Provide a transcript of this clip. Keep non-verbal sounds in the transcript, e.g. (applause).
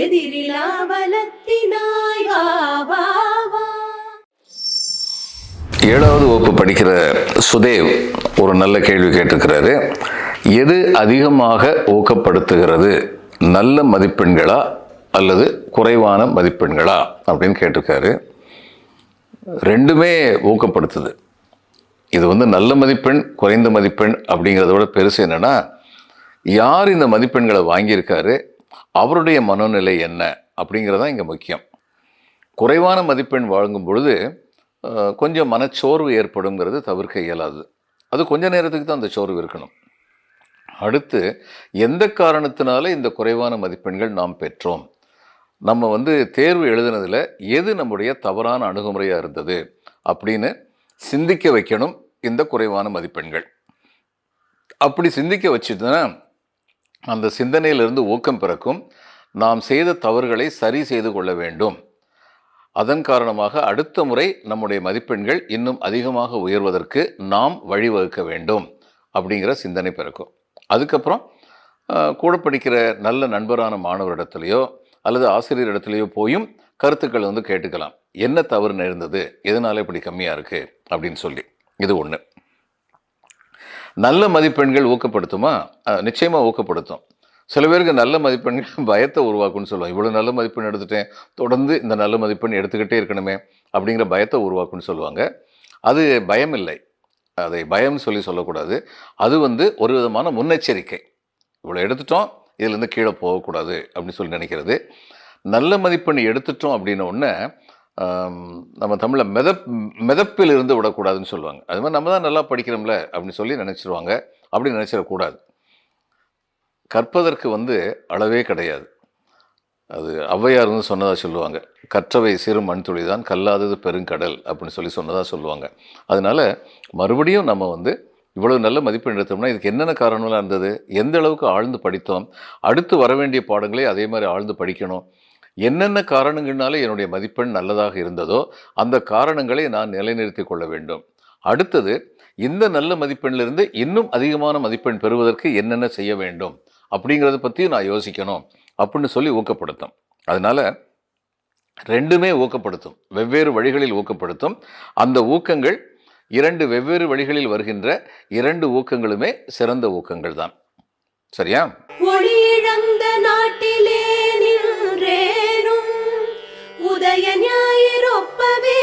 எதிரிலா பலத்தினாய் ஏழாவது வகுப்பு படிக்கிற சுதேவ் ஒரு நல்ல கேள்வி கேட்டிருக்கிறாரு. எது அதிகமாக ஊக்கப்படுத்துகிறது? நல்ல மதிப்பெண்களா அல்லது குறைவான மதிப்பெண்களா? அப்படின்னு கேட்டிருக்காரு. ரெண்டுமே ஊக்கப்படுத்துது. இது வந்து நல்ல மதிப்பெண் குறைந்த மதிப்பெண் அப்படிங்கிறத விட பெருசு என்னன்னா யார் இந்த மதிப்பெண்களை வாங்கியிருக்காரு? அவருடைய மனோநிலை என்ன அப்படிங்கிறதான் இங்கே முக்கியம். குறைவான மதிப்பெண் வழங்கும் பொழுது கொஞ்சம் மனச்சோர்வு ஏற்படுங்கிறது தவிர்க்க இயலாது. அது கொஞ்ச நேரத்துக்கு தான் அந்த சோர்வு இருக்கணும். அடுத்து எந்த காரணத்தினால இந்த குறைவான மதிப்பெண்கள் நாம் பெற்றோம்? நம்ம வந்து தேர்வு எழுதுனதில் எது நம்முடைய தவறான அணுகுமுறையாக இருந்தது அப்படின்னு சிந்திக்க வைக்கணும் இந்த குறைவான மதிப்பெண்கள். அப்படி சிந்திக்க வச்சுதுன்னா அந்த சிந்தனையிலிருந்து ஊக்கம் பிறக்கும். நாம் செய்த தவறுகளை சரி செய்து கொள்ள வேண்டும். அதன் காரணமாக அடுத்த முறை நம்முடைய மதிப்பெண்கள் இன்னும் அதிகமாக உயர்வதற்கு நாம் வழிவகுக்க வேண்டும் அப்படிங்கிற சிந்தனை பிறக்கும். அதுக்கப்புறம் கூட படிக்கிற நல்ல நண்பரான மாணவரிடத்துலையோ அல்லது ஆசிரியரிடத்துலையோ போயும் கருத்துக்கள் வந்து கேட்டுக்கலாம். என்ன தவறு நேர்ந்தது எதனால் இப்படி கம்மியாக இருக்குது அப்படின்னு சொல்லி. இது ஒன்று நல்ல மதிப்பெண்கள் ஊக்கப்படுத்துமா? நிச்சயமாக ஊக்கப்படுத்தும். சில பேருக்கு நல்ல மதிப்பெண்கள் (laughs) பயத்தை உருவாக்கும்னு சொல்லுவாங்க. இவ்வளோ நல்ல மதிப்பெண் எடுத்துட்டேன். தொடர்ந்து இந்த நல்ல மதிப்பெண் எடுத்துக்கிட்டே இருக்கணுமே அப்படிங்கிற பயத்தை உருவாக்கும்னு சொல்லுவாங்க. அது பயம் இல்லை அதை பயம்னு சொல்லி சொல்லக்கூடாது. அது வந்து ஒரு விதமான முன்னெச்சரிக்கை. இவ்வளோ எடுத்துட்டோம். இதுலேருந்து கீழே போகக்கூடாது அப்படின்னு சொல்லி நினைக்கிறது. நல்ல மதிப்பெண் எடுத்துட்டோம் அப்படின்ன உடனே நம்ம தமிழை மெதப் மிதப்பில் இருந்து விடக்கூடாதுன்னு சொல்லுவாங்க. அது மாதிரி நம்ம தான் நல்லா படிக்கிறோம்ல அப்படின்னு சொல்லி நினச்சிருவாங்க. அப்படி நினச்சிடக்கூடாது. கற்பதற்கு வந்து அளவே கிடையாது. அது ஔவையார் வந்து சொன்னதாக சொல்லுவாங்க. கற்றவை சிறு மண்துளி தான் கல்லாதது பெருங்கடல் அப்படின்னு சொல்லி சொன்னதாக சொல்லுவாங்க. அதனால் மறுபடியும் நம்ம வந்து இவ்வளவு நல்ல மதிப்பெண் எடுத்தோம்னா இதுக்கு என்னென்ன காரணம்லாம் இருந்தது? எந்த அளவுக்கு ஆழ்ந்து படித்தோம்? அடுத்து வர வேண்டிய பாடங்களே அதே மாதிரி ஆழ்ந்து படிக்கணும். என்னென்ன காரணங்கள்னால என்னுடைய மதிப்பெண் நல்லதாக இருந்ததோ அந்த காரணங்களை நான் நிலைநிறுத்திக் கொள்ள வேண்டும். அடுத்தது இந்த நல்ல மதிப்பெண்ணிலிருந்து இன்னும் அதிகமான மதிப்பெண் பெறுவதற்கு என்னென்ன செய்ய வேண்டும்? அப்படிங்கிறத பற்றி நான் யோசிக்கணும். அப்படின்னு சொல்லி ஊக்கப்படுத்தும். அதனால் ரெண்டுமே ஊக்கப்படுத்தும். வெவ்வேறு வழிகளில் ஊக்கப்படுத்தும். அந்த ஊக்கங்கள் இரண்டு வெவ்வேறு வழிகளில் வருகின்ற இரண்டு ஊக்கங்களுமே சிறந்த ஊக்கங்கள் தான் சரியா? ஒளியிழந்த நாட்டிலே நின்றேனும். உதய ஞாயிறொப்பவே